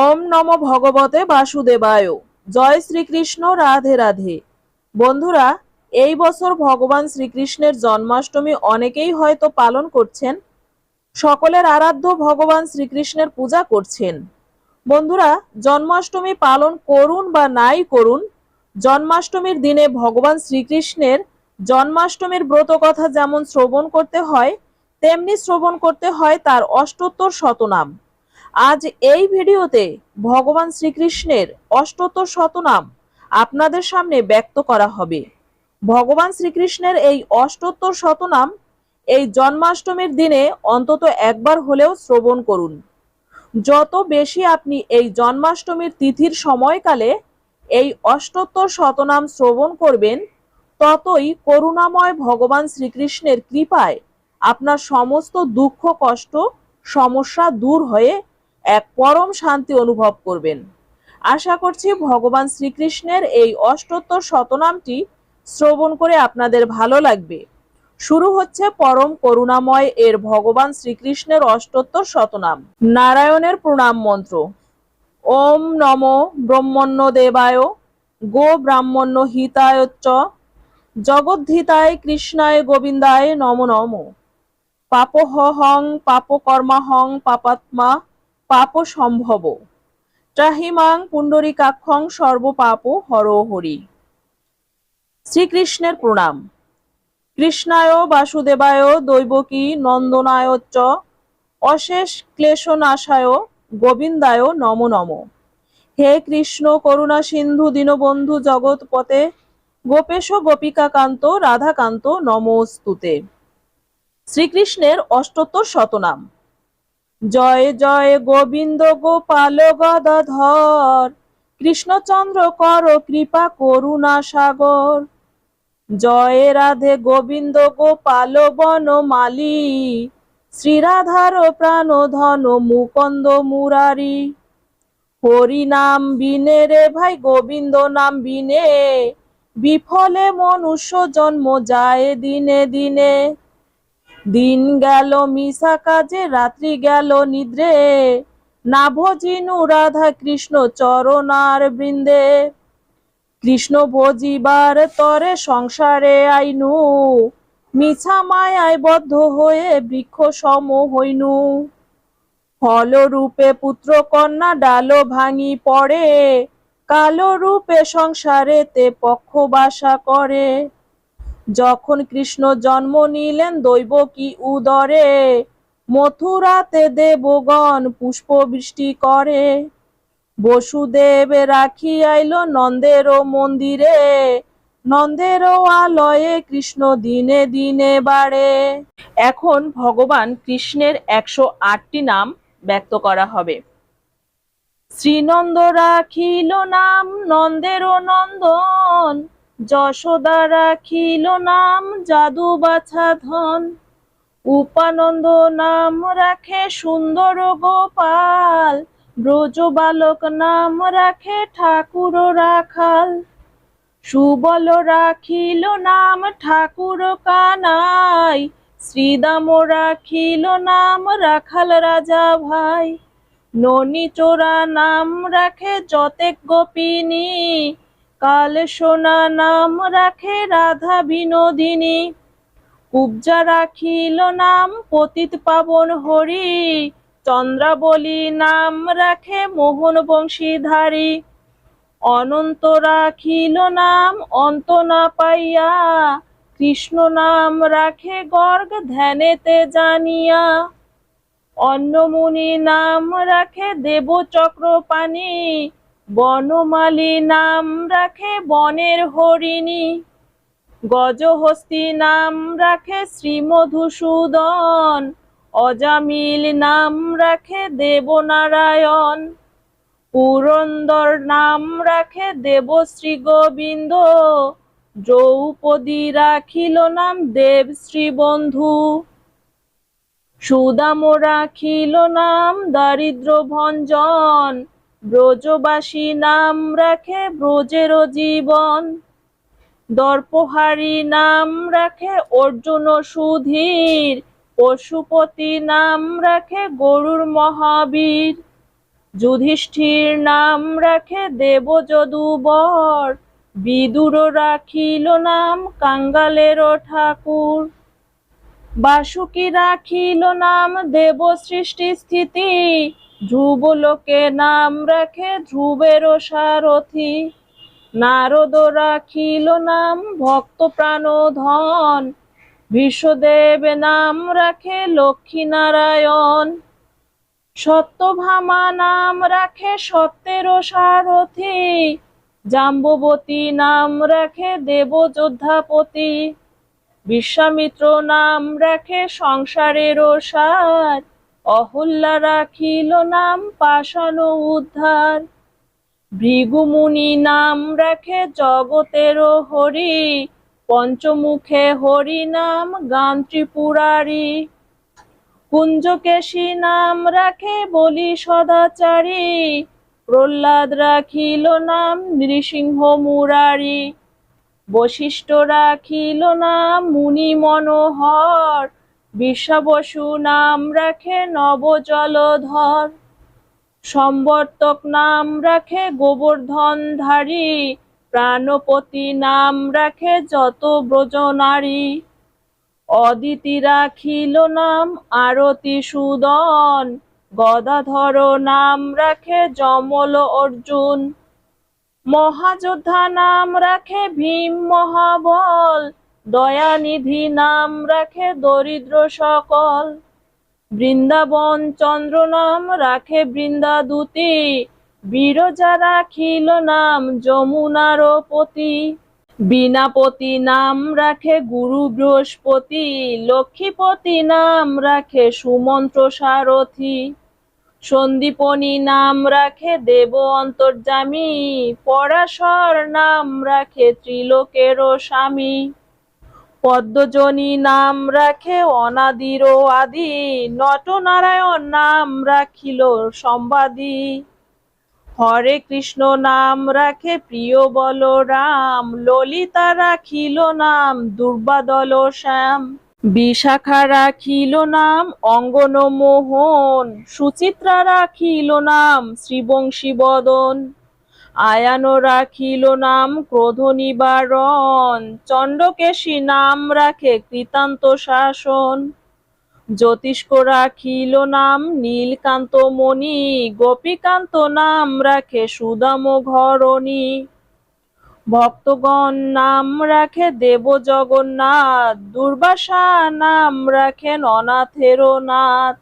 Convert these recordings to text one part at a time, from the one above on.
ওম নম ভগবতে বাসুদেবায়। জয় শ্রীকৃষ্ণ, রাধে রাধে। বন্ধুরা, এই বছর ভগবান শ্রীকৃষ্ণের জন্মাষ্টমী অনেকেই হয়তো পালন করছেন। সকলের আরাধ্য ভগবান শ্রীকৃষ্ণের পূজা করছেন। বন্ধুরা, জন্মাষ্টমী পালন করুন বা নাই করুন, জন্মাষ্টমীর দিনে ভগবান শ্রীকৃষ্ণের জন্মাষ্টমীর ব্রত কথা যেমন শ্রবণ করতে হয়, তেমনি শ্রবণ করতে হয় তার অষ্টোত্তর শতনাম। আজ এই ভিডিওতে ভগবান শ্রীকৃষ্ণের অষ্টোত্তর শতনাম আপনাদের সামনে ব্যক্ত করা হবে। ভগবান শ্রীকৃষ্ণের এই অষ্টোত্তর শতনাম এই জন্মাষ্টমীর দিনে অন্তত একবার হলেও শ্রবণ করুন। যত বেশি আপনি এই জন্মাষ্টমীর তিথির সময়কালে এই অষ্টোত্তর শতনাম শ্রবণ করবেন, ততই করুণাময় ভগবান শ্রীকৃষ্ণের কৃপায় আপনার সমস্ত দুঃখ, কষ্ট, সমস্যা দূর হয়ে এক পরম শান্তি অনুভব করবেন। আশা করছি ভগবান শ্রীকৃষ্ণের এই অষ্টোত্তর শতনামটি শ্রবণ করে আপনাদের ভালো লাগবে। শুরু হচ্ছে পরম করুণাময় এর ভগবান শ্রীকৃষ্ণের অষ্টোত্তর শতনাম। নারায়ণের প্রণাম মন্ত্র। ওম নম ব্রহ্মণ্য দেবায় গো ব্রাহ্মণ্য হিতায় চ। জগদ্ধিতায় কৃষ্ণায় গোবিন্দায় নম নম। পাপহং পাপকর্মাহং পাপাত্মা পাপ সম্ভব ত্রাহিমাং পুণ্ডরীকাক্ষং সর্বপাপ হর হরি। শ্রীকৃষ্ণের প্রণাম। কৃষ্ণায় বাসুদেবায় দৈবকী নন্দনায় চ। অশেষ ক্লেশনাশায় গোবিন্দায় নম নম। হে কৃষ্ণ করুণা সিন্ধু দীনবন্ধু জগৎপতে, গোপেশ গোপিকাকান্ত রাধাকান্ত নমস্তুতে। শ্রীকৃষ্ণের অষ্টোত্তর শতনাম। জয় জয় গোবিন্দ গোপাল গদাধর। কৃষ্ণচন্দ্র কর, কৃপা, করুণা সাগর। জয় রাধে গোবিন্দ গোপাল বন মালি। শ্রীরাধার প্রাণ ধন মুকন্দ মুরারি। হরি নাম বিনে রে ভাই, গোবিন্দ নাম বিনে। বিফলে মনুষ্য জন্ম যায় দিনে দিনে। দিন গেল মিশা কাজে, রাত্রি গেল নিদ্রে। না ভজিনু রাধা কৃষ্ণ চরণার বৃন্দে। কৃষ্ণ ভজিবার তরে সংসারে আইনু। মিছা মায়ায় বদ্ধ হয়ে বৃক্ষ সম হইনু। ফল রূপে পুত্র কন্যা ডালো ভাঙি পড়ে। কালো রূপে সংসারেতে পক্ষ বাসা করে। যখন কৃষ্ণ জন্ম নিলেন, দৈব কি উদরে? মথুরাতে দেবগণ পুষ্প বৃষ্টি করে। বসুদেব রাখি আইল নন্দের মন্দিরে। নন্দের আলয়ে কৃষ্ণ দিনে দিনে বাড়ে। এখন ভগবান কৃষ্ণের একশো আটটি নাম ব্যক্ত করা হবে। শ্রীনন্দ রাখিল নাম নন্দের নন্দন। যশোদা রাখিল নাম, জাদু বাছা ধন। উপানন্দ নাম রাখে সুন্দর গোপাল। ব্রজ বালক নাম রাখে ঠাকুর রাখাল। সুবল রাখিল নাম ঠাকুর কানাই। শ্রীদাম রাখিল নাম রাখাল রাজা ভাই। ননি চোরা নাম রাখে যতেক গোপিনী। কাল সোনা নাম রাখে রাধা বিনোদিনী। কুবজা রাখিল নাম পতিত পাবন হরি। চন্দ্রাবলী নাম রাখে মোহন বংশীধারী। অনন্ত রাখিল নাম অন্ত না পাইয়া। কৃষ্ণ নাম রাখে গর্গ ধ্যানেতে জানিয়া। অন্নমুনি নাম রাখে দেব চক্রপাণি বনমালী নাম রাখে বনের হরিণী। গজহস্তি নাম রাখে শ্রীমধুসূদন অজামিল নাম রাখে দেবনারায়ণ। পুরন্দর নাম রাখে দেবশ্রী গোবিন্দ। দ্রৌপদী রাখিল নাম দেব শ্রীবন্ধু সুদাম রাখিল নাম দারিদ্র ভঞ্জন। ব্রজবাসী নাম রাখে ব্রজের জীবন। দর্পহারী নাম রাখে অর্জুন সুধীর। পশুপতি নাম রাখে গরুর মহাবীর। যুধিষ্ঠির নাম রাখে দেব যদুবর বিদুর রাখিল নাম কাঙ্গালের ঠাকুর। বাসুকি রাখিল নাম দেব সৃষ্টি স্থিতি। ধ্রুব লোকে নাম রাখে ধ্রুবেরও সারথি। নারদ রাখিল নাম, ভক্ত প্রাণ ধন। বিশ্বদেব নাম রাখে লক্ষ্মী নারায়ণ। সত্যভামা নাম রাখে সত্যেরও সারথি। জাম্ববতী নাম রাখে দেবযোদ্ধাপতি। বিশ্বামিত্র নাম রাখে সংসারেরও সার। অহল্যা রাখিল নাম পাষাণ উদ্ধার। ভৃগুমুনি নাম রাখে জগতেরও হরি, পঞ্চমুখে হরি নাম গান ত্রিপুরারি। কুঞ্জকেশী নাম রাখে বলি সদাচারী, প্রহ্লাদ রাখিল নাম নৃসিংহ মুরারি। বশিষ্ঠ রাখিল নাম মুনি মনোহর বিশ্বাবসু নাম রাখে নব জলধর সম্বর্তক নাম রাখে গোবর্ধনধারী, প্রাণপতি নাম রাখে যত ব্রজনারী। অদিতি রাখিল নাম আরতি সুদন, গদাধর নাম রাখে যমল অর্জুন। মহাযোদ্ধা নাম রাখে ভীম মহাবল দয়ানিধি নাম রাখে দরিদ্র সকল। বৃন্দাবন চন্দ্র নাম রাখে বৃন্দাদূতি। বিরজা রাখিল নাম যমুনার পতি। বীণাপতি নাম রাখে গুরু বৃহস্পতি। লক্ষ্মীপতি নাম রাখে সুমন্ত্র সারথি। সন্দীপনী নাম রাখে দেব অন্তর্যামী। পরাশর নাম রাখে ত্রিলোকেরও স্বামী। পদ্মজনী নাম রাখে অনাদির আদি, নটনারায়ণ নাম রাখিল সম্বাদী। হরে কৃষ্ণ নাম রাখে প্রিয় বলরাম, ললিতা রাখিল নাম দুর্বাদল শ্যাম। বিশাখা রাখিল নাম অঙ্গন মোহন সুচিত্রা রাখিল নাম শ্রীবংশী বদন। আয়ান রাখিল নাম ক্রোধ নিবারণ চণ্ডকেশী নাম রাখে কৃতান্ত শাসন। জ্যোতিষ্ক রাখিল নাম নীলকান্ত মণি, গোপীকান্ত নাম রাখে সুদাম ঘরণী। ভক্তগণ নাম রাখে দেব জগন্নাথ, দুর্বাসা নাম রাখেন অনাথেরও নাথ।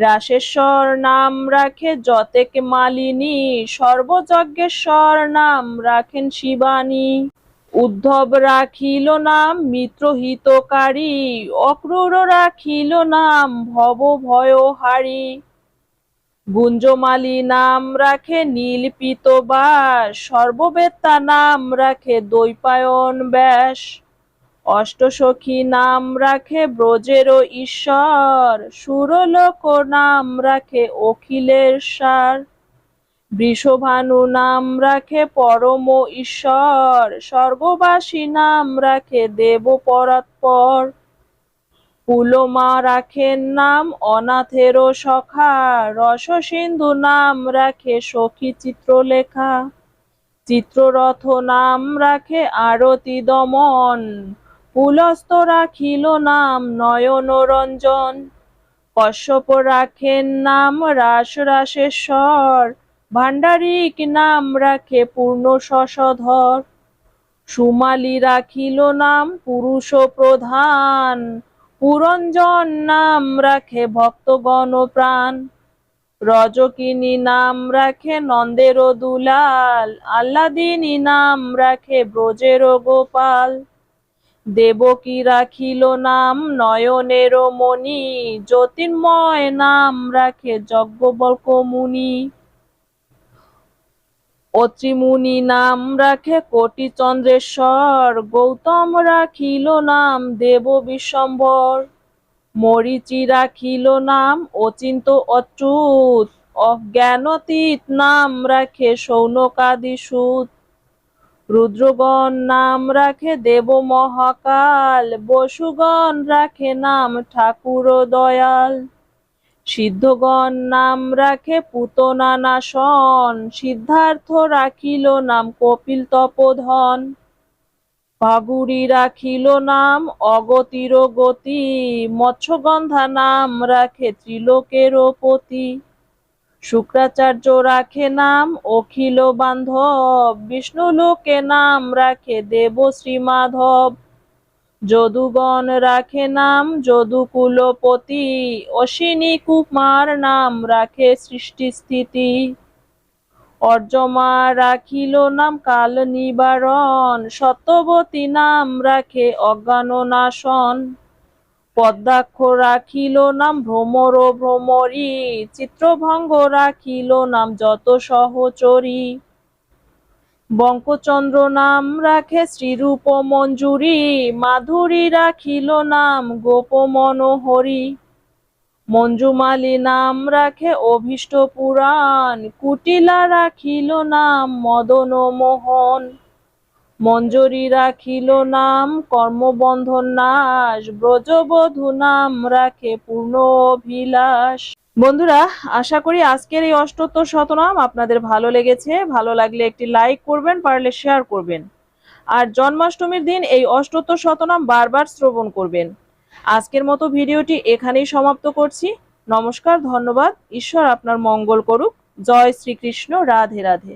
রাসেশ্বর নাম রাখে যতেক মালিনী, সর্বযজ্ঞেশ্বর নাম রাখেন শিবানী। উদ্ধব রাখিল নাম মিত্র হিতকারী অক্রূর রাখিল নাম ভব ভয়হারী গুঞ্জমালী নাম রাখে নীল পিতবাস সর্ববেত্তা নাম রাখে দৈপায়ন ব্যাস অষ্টসখী নাম রাখে ব্রজেরও ঈশ্বর, সুরলোক নাম রাখে অখিলের সার। বৃষভানু নাম রাখে পরম ঈশ্বর, স্বর্গবাসী নাম রাখে দেব পরাৎপর। পুলমা রাখেন নাম অনাথেরও সখা, রসসিন্ধু নাম রাখে সখী চিত্রলেখা। চিত্ররথ নাম রাখে আরতি দমন। পুলস্ত রাখিল নাম নয়ন রঞ্জন কশ্যপ রাখেন নাম রাস রাসেশ্বর, ভাণ্ডারিক নাম রাখে পূর্ণ শশধর। সুমালি রাখিল নাম পুরুষ প্রধান, পুরঞ্জন নাম রাখে ভক্তগণ প্রাণ। রজকিনী নাম রাখে নন্দের দুলাল আল্লাদিনী নাম রাখে ব্রজের গোপাল। দেবকী রাখিল নাম নয়নের মণি? জ্যোতির্ময় নাম রাখে যজ্ঞবল্ক মুনি। অত্রিমুনি নাম রাখে কোটি চন্দ্রেশ্বর। গৌতম রাখিল নাম দেব বিশ্বম্বর। মরিচি রাখিল নাম অচিন্ত অচ্যুত। অজ্ঞানতীত নাম রাখে সৌনকাদি সুত রুদ্রগণ নাম রাখে দেব মহাকাল, বসুগণ রাখে নাম ঠাকুর দয়াল। সিদ্ধগণ নাম রাখে পুতনা নাশন সিদ্ধার্থ রাখিল নাম কপিল তপোধন। পাগুড়ি রাখিল নাম অগতির গতি, মৎস্যগন্ধা নাম রাখে ত্রিলোকের পতি। শুক্রাচার্য রাখে নাম, অখিল বান্ধব, বিষ্ণু লোকে নাম রাখে দেব শ্রী মাধব যদুগণ রাখে নাম, যদুকুলপতি, অশ্বিনী কুমার নাম রাখে সৃষ্টি স্থিতি অর্জমা রাখিল নাম কাল নিবারণ, সত্যবতী নাম রাখে অজ্ঞান নাশন পদ্মাক্ষ রাখিল নাম ভ্রমর ভ্রমরী চিত্রভঙ্গ রাখিল নাম যত সহচরী। বঙ্কচন্দ্র নাম রাখে শ্রীরূপ মঞ্জুরি, মাধুরী রাখিল নাম গোপ মনোহরি। মঞ্জুমালী নাম রাখে অভীষ্ট পুরাণ, কুটিলা রাখিল নাম মদন মোহন। মঞ্জরি রাখিল নাম, কর্মবন্ধন নাশ, ব্রজবধূ নাম রাখে পূর্ণ অভিলাষ। বন্ধুরা, আশা করি আজকের এই অষ্টোত্তর শতনাম আপনাদের ভালো লেগেছে। ভালো লাগলে একটি লাইক করবেন, পারলে শেয়ার করবেন। আর জন্মাষ্টমীর দিন এই অষ্টোত্তর শতনাম বারবার শ্রবণ করবেন। আজকের মতো ভিডিওটি এখানেই সমাপ্ত করছি। নমস্কার, ধন্যবাদ। ঈশ্বর আপনার মঙ্গল করুক। জয় শ্রীকৃষ্ণ। রাধে রাধে।